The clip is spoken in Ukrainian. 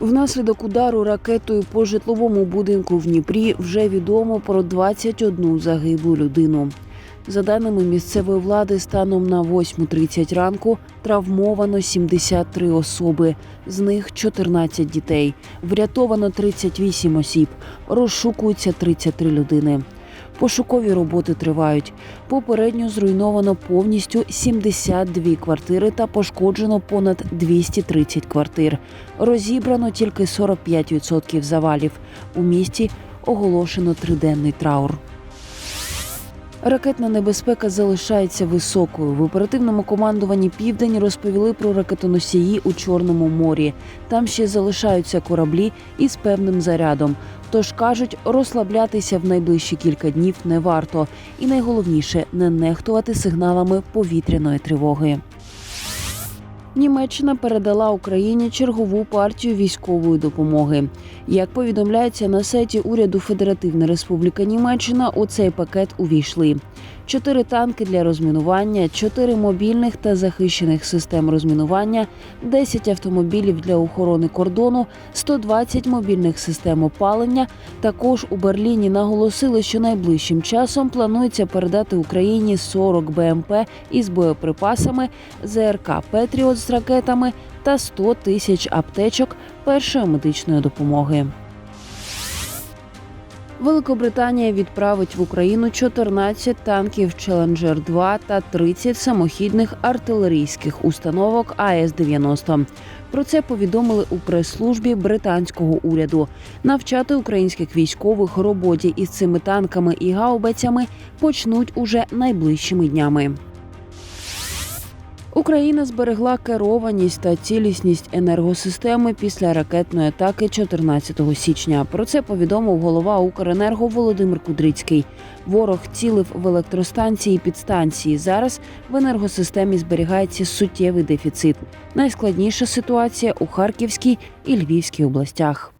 Внаслідок удару ракетою по житловому будинку в Дніпрі вже відомо про 21 загиблу людину. За даними місцевої влади, станом на 8.30 ранку травмовано 73 особи, з них 14 дітей. Врятовано 38 осіб, розшукуються 33 людини. Пошукові роботи тривають. Попередньо зруйновано повністю 72 квартири та пошкоджено понад 230 квартир. Розібрано тільки 45% завалів. У місті оголошено триденний траур. Ракетна небезпека залишається високою. В оперативному командуванні Південь розповіли про ракетоносії у Чорному морі. Там ще залишаються кораблі із певним зарядом. Тож кажуть, розслаблятися в найближчі кілька днів не варто. І найголовніше не нехтувати сигналами повітряної тривоги. Німеччина передала Україні чергову партію військової допомоги. Як повідомляється на сайті уряду Федеративна Республіка Німеччина, у цей пакет увійшли чотири танки для розмінування, чотири мобільних та захищених систем розмінування, 10 автомобілів для охорони кордону, 120 мобільних систем опалення. Також у Берліні наголосили, що найближчим часом планується передати Україні 40 БМП із боєприпасами, ЗРК Петріот з ракетами та 100 тисяч аптечок першої медичної допомоги. Великобританія відправить в Україну 14 танків Челенджер 2 та 30 самохідних артилерійських установок АС-90. Про це повідомили у прес-службі британського уряду. Навчати українських військових роботі із цими танками і гаубицями почнуть уже найближчими днями. Україна зберегла керованість та цілісність енергосистеми після ракетної атаки 14 січня. Про це повідомив голова Укренерго Володимир Кудрицький. Ворог цілив в електростанції і підстанції. Зараз в енергосистемі зберігається суттєвий дефіцит. Найскладніша ситуація у Харківській і Львівській областях.